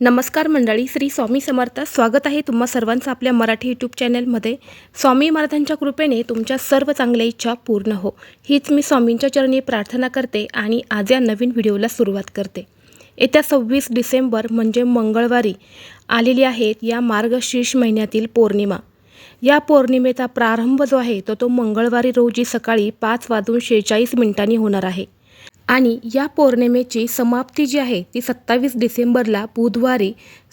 नमस्कार मंडळी श्री स्वामी समर्थ. स्वागत आहे तुम्हा सर्वांचं आपल्या मराठी यूट्यूब चॅनलमध्ये स्वामी महाराजांच्या कृपेने तुमच्या सर्व चांगल्या इच्छा पूर्ण हो. हीच मी स्वामींच्या चरणी प्रार्थना करते आणि आज या नवीन व्हिडिओला सुरुवात करते. येत्या सव्वीस डिसेंबर म्हणजे मंगळवारी आलेली आहेत या मार्गशीर्ष महिन्यातील पौर्णिमा. या पौर्णिमेचा प्रारंभ जो आहे तो तो मंगळवारी रोजी सकाळी पाच वाजून शेहेचाळीस मिनिटांनी होणार आहे. आणि या पौर्णिमेची समाप्ती जी आहे ती सत्तावीस डिसेंबरला बुधवारी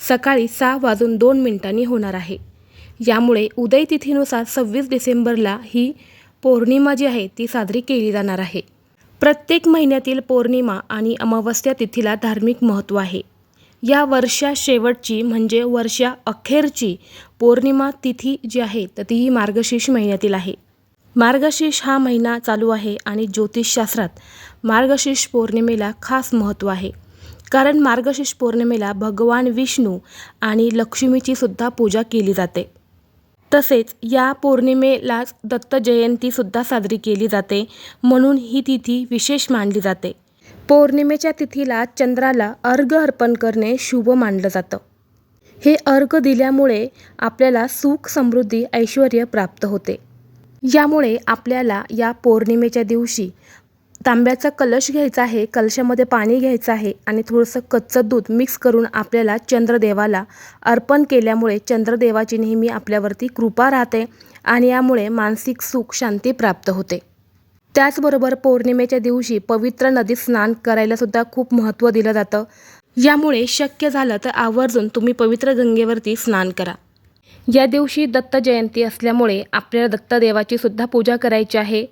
सकाळी सहा वाजून दोन मिनिटांनी होणार आहे. यामुळे उदय तिथीनुसार सव्वीस डिसेंबरला ही पौर्णिमा जी आहे ती साजरी केली जाणार आहे. प्रत्येक महिन्यातील पौर्णिमा आणि अमावस्या तिथीला धार्मिक महत्त्व आहे. या वर्षा शेवटची म्हणजे वर्षा अखेरची पौर्णिमा तिथी जी आहे तर ती ही मार्गशीर्ष महिन्यातील आहे. मार्गशीर्ष हा महिना चालू आहे आणि ज्योतिषशास्त्रात मार्गशीर्ष पौर्णिमेला खास महत्त्व आहे. कारण मार्गशीर्ष पौर्णिमेला भगवान विष्णू आणि लक्ष्मीची सुद्धा पूजा केली जाते. तसेच या पौर्णिमेलाच दत्त जयंतीसुद्धा साजरी केली जाते म्हणून ही तिथी विशेष मानली जाते. पौर्णिमेच्या तिथीला चंद्राला अर्घ अर्पण करणे शुभ मानलं जातं. हे अर्घ दिल्यामुळे आपल्याला सुख समृद्धी ऐश्वर प्राप्त होते. यामुळे आपल्याला या पौर्णिमेच्या दिवशी तांब्याचा कलश घ्यायचा आहे कलशामध्ये पाणी घ्यायचं आहे आणि थोडंसं कच्चं दूध मिक्स करून आपल्याला चंद्रदेवाला अर्पण केल्यामुळे चंद्रदेवाची नेहमी आपल्यावरती कृपा राहते आणि यामुळे मानसिक सुख शांती प्राप्त होते. त्याचबरोबर पौर्णिमेच्या दिवशी पवित्र नदीत स्नान करायलासुद्धा खूप महत्त्व दिलं जातं. यामुळे शक्य झालं तर आवर्जून तुम्ही पवित्र गंगेवरती स्नान करा. या दिवशी दत्त जयंती असल्यामुळे आपल्याला दत्तदेवाची सुद्धा पूजा करायची आहे.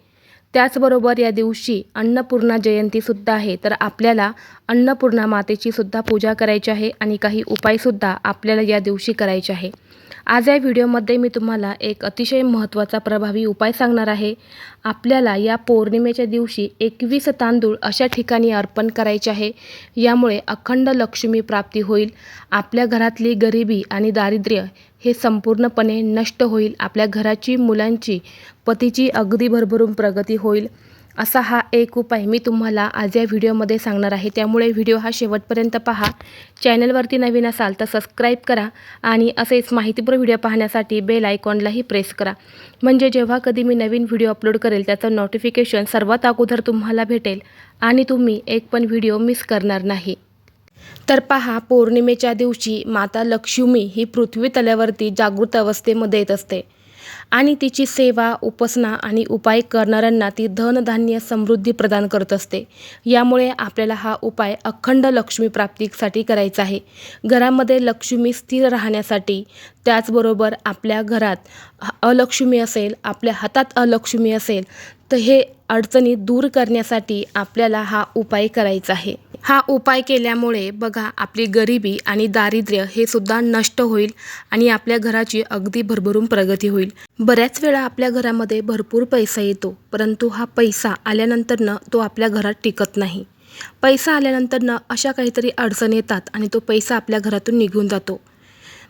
त्याचबरोबर या दिवशी अन्नपूर्णा जयंतीसुद्धा आहे. तर आपल्याला अन्नपूर्णा मातेची सुद्धा पूजा करायची आहे आणि काही उपायसुद्धा आपल्याला या दिवशी करायचे आहे. आज या व्हिडिओमध्ये मी तुम्हाला एक अतिशय महत्त्वाचा प्रभावी उपाय सांगणार आहे. आपल्याला या पौर्णिमेच्या दिवशी एकवीस तांदूळ अशा ठिकाणी अर्पण करायचे आहे. यामुळे अखंड लक्ष्मी प्राप्ती होईल. आपल्या घरातली गरिबी आणि दारिद्र्य हे संपूर्णपणे नष्ट होईल. आपल्या घराची मुलांची पतीची अगदी भरभरून प्रगती होईल असा हा एक उपाय मी तुम्हाला आज या व्हिडिओमध्ये सांगणार आहे. त्यामुळे व्हिडिओ हा शेवटपर्यंत पहा. चॅनलवरती नवीन असाल तर सबस्क्राईब करा आणि असेच माहितीपूर्ण व्हिडिओ पाहण्यासाठी बेल आयकॉनलाही प्रेस करा. म्हणजे जेव्हा कधी मी नवीन व्हिडिओ अपलोड करेल त्याचं नोटिफिकेशन सर्वात अगोदर तुम्हाला भेटेल आणि तुम्ही एक पण व्हिडिओ मिस करणार नाही. तर पहा पौर्णिमेच्या दिवशी माता लक्ष्मी ही पृथ्वी तल्यावरती जागृत अवस्थेमध्ये येत असते. आणि तिची सेवा उपासना आणि उपाय करणाऱ्यांना ती धनधान्य समृद्धी प्रदान करत असते. यामुळे आपल्याला हा उपाय अखंड लक्ष्मी प्राप्तीसाठी करायचा आहे. घरामध्ये लक्ष्मी स्थिर राहण्यासाठी त्याचबरोबर आपल्या घरात अलक्ष्मी असेल आपल्या हातात अलक्ष्मी असेल तर हे अडचणी दूर करण्यासाठी आपल्याला हा उपाय करायचा आहे. हा उपाय केल्यामुळे बघा आपली गरिबी आणि दारिद्र्य हे सुद्धा नष्ट होईल आणि आपल्या घराची अगदी भरभरून प्रगती होईल. बऱ्याच वेळा आपल्या घरामध्ये भरपूर पैसा येतो परंतु हा पैसा आल्यानंतरनं तो आपल्या घरात टिकत नाही. पैसा आल्यानंतरनं अशा काहीतरी अडचणी येतात आणि तो पैसा आपल्या घरातून निघून जातो.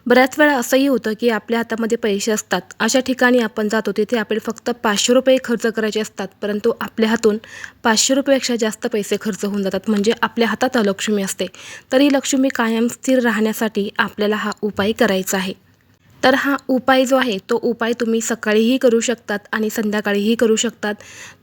बऱ्याच वेळा असंही होतं की आपल्या हातामध्ये पैसे असतात. अशा ठिकाणी आपण जातो तिथे आपल्याला फक्त पाचशे रुपये खर्च करायचे असतात. परंतु आपल्या हातून पाचशे रुपयापेक्षा जास्त पैसे खर्च होऊन जातात. म्हणजे आपल्या हातात अलक्ष्मी असते. तर ही लक्ष्मी कायम स्थिर राहण्यासाठी आपल्याला हा उपाय करायचा आहे. तर हा उपाय जो आहे तो उपाय तुम्ही सकाळीही करू शकतात आणि संध्याकाळीही करू शकतात.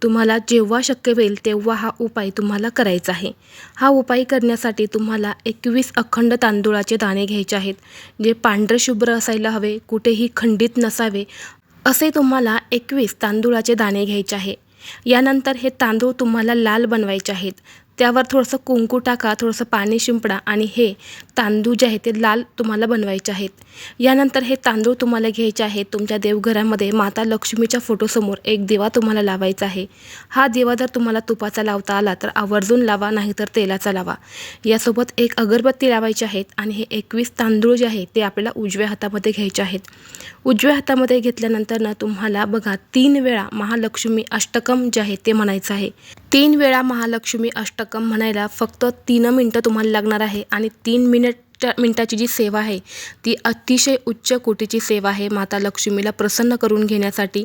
तुम्हाला जेव्हा शक्य होईल तेव्हा हा उपाय तुम्हाला करायचा आहे. हा उपाय करण्यासाठी तुम्हाला एकवीस अखंड तांदूळाचे दाणे घ्यायचे आहेत जे पांढरे शुभ्र असायला हवे कुठेही खंडित नसावे असे तुम्हाला एकवीस तांदूळाचे दाणे घ्यायचे आहे. यानंतर हे तांदूळ तुम्हाला लाल बनवायचे आहेत. त्यावर थोडंसं कुंकू टाका थोडंसं पाणी शिंपडा आणि हे तांदूळ जे आहे ते लाल तुम्हाला बनवायचे आहेत. यानंतर हे तांदूळ तुम्हाला घ्यायचे आहेत. तुमच्या देवघरामध्ये माता लक्ष्मीच्या फोटोसमोर एक दिवा तुम्हाला लावायचा आहे. हा दिवा जर तुम्हाला तुपाचा लावता आला तर आवर्जून लावा नाही तर तेलाचा लावा. यासोबत एक अगरबत्ती लावायची आहेत आणि हे एकवीस तांदूळ जे आहे ते आपल्याला उजव्या हातामध्ये घ्यायचे आहेत. उजव्या हातामध्ये घेतल्यानंतर ना तुम्हाला बघा तीन वेळा महालक्ष्मी अष्टकम जे आहे ते म्हणायचं आहे. तीन वेळा महालक्ष्मी अष्टकम म्हणायला फक्त तीन मिनटं तुम्हाला लागणार आहे आणि तीन मिनिट मिनटाची जी सेवा आहे ती अतिशय उच्च कोटीची सेवा आहे माता लक्ष्मीला प्रसन्न करून घेण्यासाठी.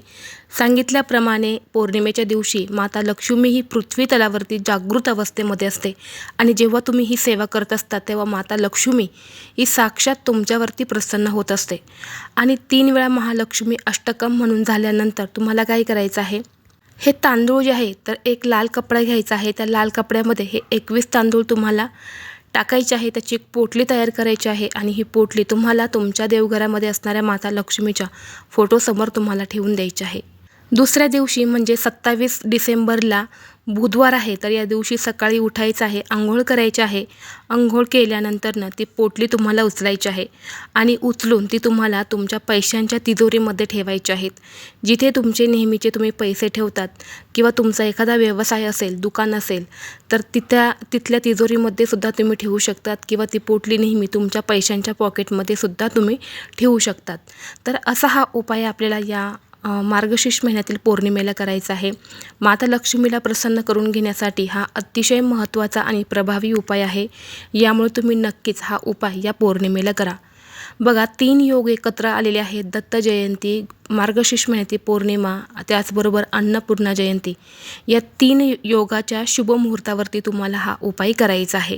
सांगितल्याप्रमाणे पौर्णिमेच्या दिवशी माता लक्ष्मी ही पृथ्वी तलावरती जागृत अवस्थेमध्ये असते आणि जेव्हा तुम्ही ही सेवा करत असता तेव्हा माता लक्ष्मी ही साक्षात तुमच्यावरती प्रसन्न होत असते. आणि तीन वेळा महालक्ष्मी अष्टकम म्हणून झाल्यानंतर तुम्हाला काय करायचं आहे? हे तांदूळ जे आहे तर एक लाल कपडा घ्यायचा आहे. त्या लाल कपड्यामध्ये हे एकवीस तांदूळ तुम्हाला टाकायचे आहे. त्याची एक पोटली तयार करायची आहे आणि ही पोटली तुम्हाला तुमच्या देवघरामध्ये असणाऱ्या माता लक्ष्मीच्या फोटोसमोर तुम्हाला ठेवून द्यायची आहे. दुसऱ्या दिवशी म्हणजे सत्तावीस डिसेंबरला बुधवार आहे तर या दिवशी सकाळी उठायचं आहे आंघोळ करायची आहे. आंघोळ केल्यानंतरनं ती पोटली तुम्हाला उचलायची आहे आणि उचलून ती तुम्हाला तुमच्या पैशांच्या तिजोरीमध्ये ठेवायची आहेत. जिथे तुमचे नेहमीचे तुम्ही पैसे ठेवतात किंवा तुमचा एखादा व्यवसाय असेल दुकान असेल तर तिथ्या तिथल्या तिजोरीमध्ये सुद्धा तुम्ही ठेवू शकतात किंवा ती पोटली नेहमी तुमच्या पैशांच्या पॉकेटमध्ये सुद्धा तुम्ही ठेवू शकतात. तर असा हा उपाय आपल्याला या मार्गशीर्ष महिन्यातील पौर्णिमेला करायचा आहे. माता लक्ष्मीला प्रसन्न करून घेण्यासाठी हा अतिशय महत्त्वाचा आणि प्रभावी उपाय आहे. यामुळे तुम्ही नक्कीच हा उपाय या पौर्णिमेला करा. बघा तीन योग एकत्र आलेले आहेत. दत्त जयंती मार्गशीर्ष महिन्यातील पौर्णिमा त्याचबरोबर अन्नपूर्णा जयंती. या तीन योगाच्या शुभ मुहूर्तावरती तुम्हाला हा उपाय करायचा आहे.